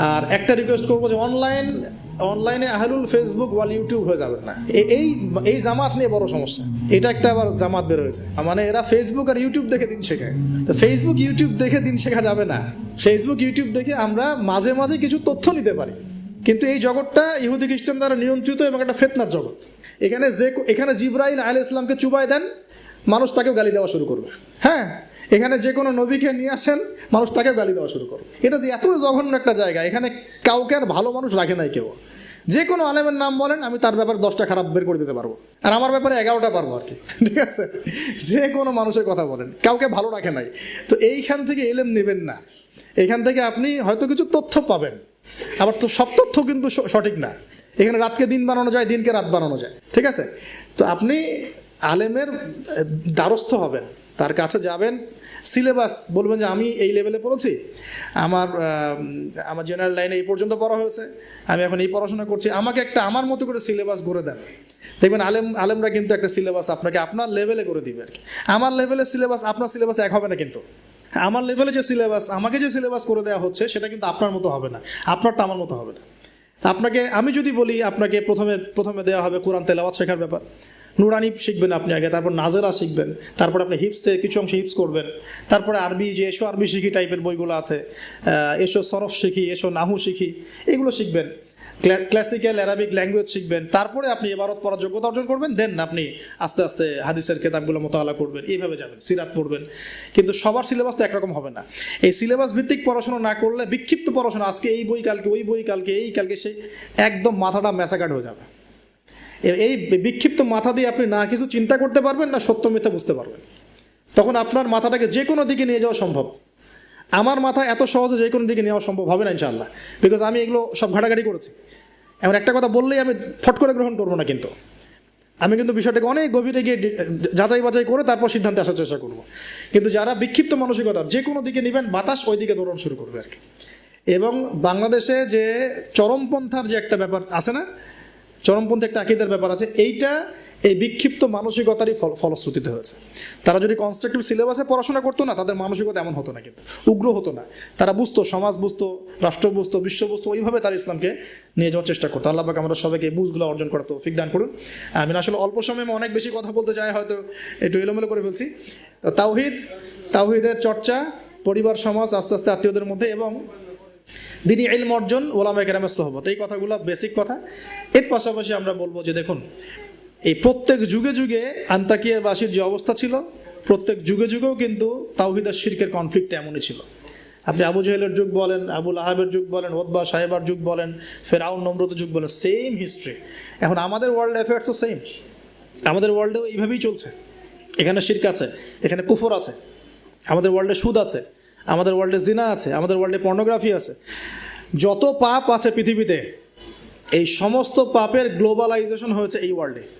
আর একটা রিকোয়েস্ট করব যে অনলাইন অনলাইনে আহলুল ফেসবুক ওয়াল ইউটিউব হয়ে যাবে না। এই এই জামাত নিয়ে বড় সমস্যা। এটা একটা আবার জামাত বের হয়েছে। মানে এরা ফেসবুক আর ইউটিউব দেখে দিন শেখায়। তো ফেসবুক ইউটিউব দেখে দিন শেখা যাবে না। ফেসবুক ইউটিউব দেখে আমরা মাঝে মাঝে কিছু তথ্য নিতে পারি। কিন্তু এই জগৎটা ইহুদি, খ্রিস্টান দ্বারা নিয়ন্ত্রিত এবং একটা ফেতনার জগৎ। এখানে যে, এখানে জিব্রাইল আল ইসলামকে চুবাই দেন মানুষ তাকেও গালি দেওয়া শুরু করবে। হ্যাঁ এখানে যে কোনো নবীকে নিয়ে আসেন, মানুষ তাকেও গালি দেওয়া শুরু করবে। এটা যে এত জঘন্য একটা জায়গা, এখানে কাউকে আর ভালো মানুষ রাখে নাই কেউ। যে কোনো আলেমের নাম বলেন, আমি তার ব্যাপারে দশটা খারাপ বের করে দিতে পারব। আর আমার ব্যাপারে এগারোটা পারব আর কি। ঠিক আছে? যে কোনো মানুষের কথা বলেন, কাউকে ভালো রাখে নাই। তো এইখান থেকে এলেম নেবেন না। এখান থেকে আপনি হয়তো কিছু তথ্য পাবেন। আবার তো সব তথ্য কিন্তু সঠিক না। এখানে রাতকে দিন বানানো যায়, দিনকে রাত বানানো যায়। ঠিক আছে? তো আপনি আলেমের দ্বারস্থ হবেন, তার কাছে যাবেন। সিলেবাস, বলবেন যে আমি এই লেভেলে পড়েছি, আমার আমার জেনারেল লাইনে এই পর্যন্ত পড়া হয়েছে, আমি এখন এই পড়াশোনা করছি। আমাকে একটা, আমার মতো করে সিলেবাস গড়ে দেন। দেখবেন আলেম, আলেমরা কিন্তু একটা সিলেবাস আপনাকে আপনার লেভেলে করে দিবে আর কি। আমার লেভেলের সিলেবাস, আপনার সিলেবাস এক হবে না কিন্তু। আমার লেভেলে যে সিলেবাস, আমাকে যে সিলেবাস করে দেওয়া হচ্ছে, সেটা কিন্তু আপনার মতো হবে না। আপনারটা আমার মতো হবে না। আপনাকে, আমি যদি বলি, আপনাকে প্রথমে প্রথমে দেওয়া হবে কোরআন তেলাওয়াত শেখার ব্যাপার। নুরানি শিখবেন আপনি আগে, তারপর নাজেরা শিখবেন, তারপর আপনি হিপসে কিছু অংশ হিপস করবেন, তারপরে আরবি, যে এসো আরবি শিখি টাইপের বইগুলো আছে এসো সরফ শিখি, এসো নাহু শিখি, এগুলো শিখবেন। ক্লাসিক্যাল অ্যারাবিক ল্যাঙ্গুয়েজ শিখবেন, তারপরে আপনি এবারত পড়ার যোগ্যতা অর্জন করবেন দেন আপনি আস্তে আস্তে হাদিসের কেতাবগুলো মোতালা করবেন, এইভাবে যাবেন, সিরাত পড়বেন। কিন্তু সবার সিলেবাস তো একরকম হবে না। এই সিলেবাস ভিত্তিক পড়াশোনা না করলে বিক্ষিপ্ত পড়াশোনা, আজকে এই বই, কালকে ওই বই, কালকে এই, কালকে সেই, একদম মাথাটা ম্যাসাকাট হয়ে যাবে। এই বিক্ষিপ্ত মাথা দিয়ে আপনি না কিছু চিন্তা করতে পারবেন না, সত্য মিথ্যা বুঝতে পারবেন। তখন আপনার মাথাটাকে যে কোনো দিকে নিয়ে যাওয়া সম্ভব। আমার মাথা এত সহজে যে কোনো দিকে নেওয়া সম্ভব হবে না, ইনশাআল্লাহ। বিকজ আমি এগুলো সব ঘাটাঘাটি করেছি। এমন একটা কথা বললেই আমি ফট করে গ্রহণ করব না কিন্তু। আমি কিন্তু বিষয়টাকে অনেক গভীরে গিয়ে যাচাই বাছাই করে তারপর সিদ্ধান্তে আসার চেষ্টা করব। কিন্তু যারা বিক্ষিপ্ত মানসিকতার যে কোনো দিকে নেবেন, বাতাস ওই দিকে দৌড়ানো শুরু করবে আর কি। এবং বাংলাদেশে যে চরমপন্থার যে একটা ব্যাপার আছে না চরমপন্থী একটা আকিদের ব্যাপার আছে, এইটা এই বিক্ষিপ্ত মানসিকতারই ফল ফলশ্রুতিতে হয়েছে। তারা যদি কনস্ট্রাকটিভ সিলেবাসে পড়াশোনা করতো না, তাদের মানসিকতা এমন হতো না কিন্তু। উগ্র হতো না। তারা বুঝতো, সমাজ বুঝতো, রাষ্ট্র বুঝতো, বিশ্ব বুঝতো, ওইভাবে তারা ইসলামকে নিয়ে যাওয়ার চেষ্টা করতো। আল্লাহ আমরা সবাইকে বুঝগুলো অর্জন করা তৌফিক দান করুন। আমি আসলে অল্প সময়ে অনেক বেশি কথা বলতে চাই, হয়তো একটু এলোমেলো করে ফেলছি। তাওহিদ, তাওহিদের চর্চা, পরিবার, সমাজ, আস্তে আস্তে আত্মীয়দের মধ্যে এবং দিনী ইলম অর্জন ওলামা কেরামের সহবত। এই কথাগুলো বেসিক কথা। এর পাশাপাশি আমরা বলব যে দেখুন, এই প্রত্যেক যুগে যুগে আন্তাকিয়াবাসীর যে অবস্থা ছিল, প্রত্যেক যুগে যুগেও কিন্তু তাওহিদার শিরকের কনফ্লিক্ট এমনই ছিল। আপনি আবু জাহেলের যুগ বলেন আবুল আহাবের যুগ বলেন ওদবা সাহেবার যুগ বলেন, ফেরাউন নম্রত যুগ বলেন সেম হিস্ট্রি এখন আমাদের ওয়ার্ল্ড অ্যাফেয়ার্সও সেম আমাদের ওয়ার্ল্ডেও এইভাবেই চলছে। এখানে শির্ক আছে, এখানে কুফর আছে। আমাদের ওয়ার্ল্ডে সুদ আছে। আমাদের ওয়ার্ল্ডে জিনা আছে, আমাদের ওয়ার্ল্ডে পর্নোগ্রাফি আছে। যত পাপ আছে পৃথিবীতে, এই সমস্ত পাপের গ্লোবালাইজেশন হয়েছে এই ওয়ার্ল্ডে